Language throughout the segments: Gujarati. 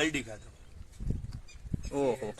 કલડી ખાધો. ઓહો.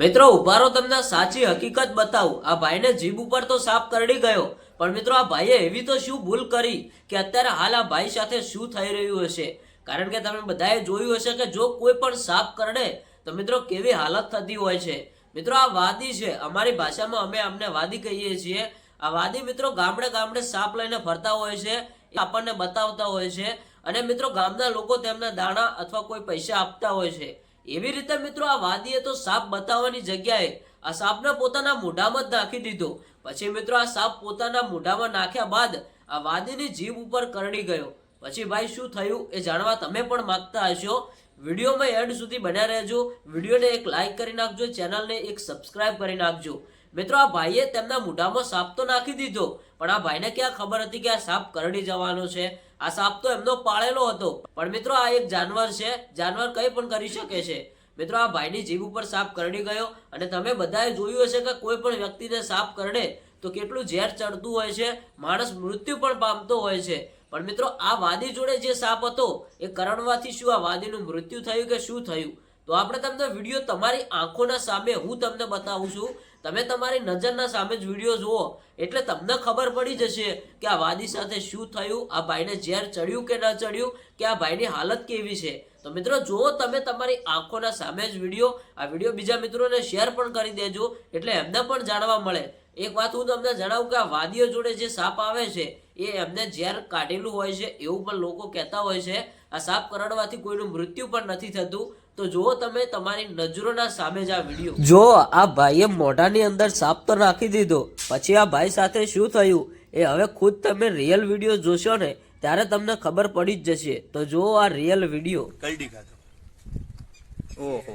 મિત્રો ઉભારો તમને સાચી હકીકત બતાવું. આ ભાઈને જીભ ઉપર તો સાપ કરડી ગયો. પણ મિત્રો આ ભાઈએ એવી તો શું ભૂલ કરી કે અત્યારે હાલ આ ભાઈ સાથે શું થઈ રહ્યું હશે? કારણ કે તમે બધાએ જોયું હશે કે જો કોઈ પણ સાપ કરડે તો મિત્રો કેવી હાલત થતી હોય છે. મિત્રો આ વાદી છે. અમારી ભાષામાં અમે અમને વાદી કહીએ છીએ. આ વાદી મિત્રો ગામડે ગામડે સાપ લઈને ફરતા હોય છે. આપણને બતાવતા હોય છે. અને મિત્રો, ગામના લોકો તેમના દાણા અથવા કોઈ પૈસા આપતા હોય છે. એવી રીતે મિત્રો, આ વાદીએ તો સાપ બતાવવાની જગ્યાએ આ સાપને પોતાના મોઢામાં જ નાખી દીધો. પછી મિત્રો, આ સાપ પોતાના મોઢામાં નાખ્યા બાદ આ વાદીની જીભ ઉપર કરડી ગયો. પછી ભાઈ, શું થયું એ જાણવા તમે પણ માંગતા હશો. વિડીયોમાં એન્ડ સુધી બન્યા રહેજો. વિડીયોને એક લાઇક કરી નાખજો. ચેનલને એક સબસ્ક્રાઇબ કરી નાખજો. મિત્રો, આ ભાઈએ તેમના મોઢામાં સાપ તો નાખી દીધો, પણ આ ભાઈને ક્યાં ખબર હતી કે આ સાપ કરડી જવાનો છે? આ સાપ તો એમનો પાળેલો હતો. પણ મિત્રો, આ એક જાનવર છે. જાનવર કંઈ પણ કરી શકે છે. મિત્રો, આ ભાઈની જીભ ઉપર સાપ કરડી ગયો અને તમે બધાએ જોયું હશે કે કોઈ પણ વ્યક્તિને સાપ કરડે તો કેટલું ઝેર ચડતું હોય છે, માણસ મૃત્યુ પણ પામતો હોય છે. પણ મિત્રો, આ વાદી જોડે જે સાપ હતો, એ કરડવાથી શું આ વાદીનું મૃત્યુ થયું કે શું થયું? તો આપણે તમને વીડિયો તમારી આંખોના સામે હું તમને બતાવું છું. તમે તમારી નજરના સામે જ વીડિયો જુઓ. એટલે તમને ખબર પડી જશે કે આ વાદી સાથે શું થયું, આ ભાઈને ઝેર ચડ્યું કે ન ચડ્યું, કે આ ભાઈની હાલત કેવી છે. તો મિત્રો જુઓ તમે તમારી આંખોના સામે જ વીડિયો આ વીડિયો બીજા મિત્રોને શેર પણ કરી દેજો, એટલે એમને પણ જાણવા મળે. એક વાત હું તમને જણાવું કે આ વાદીઓ જોડે જે સાપ આવે છે, એ એમને ઝેર કાઢેલું હોય છે, એવું પણ લોકો કહેતા હોય છે. આ સાપ કરડવાથી કોઈનું મૃત્યુ પણ નથી થતું. તો જુઓ તમે તમારી નજરોના સામે જ આ વીડિયો જો આ ભાઈએ મોઢાની અંદર સાપ તો નાખી દીધો પછી આ ભાઈ સાથે શું થયું? એ હવે ખુદ તમે રિયલ વીડિયો જોશો ને ત્યારે તમને ખબર પડી જ જશે. તો જુઓ આ રિયલ વીડિયો કલડી ખાધો ઓહો.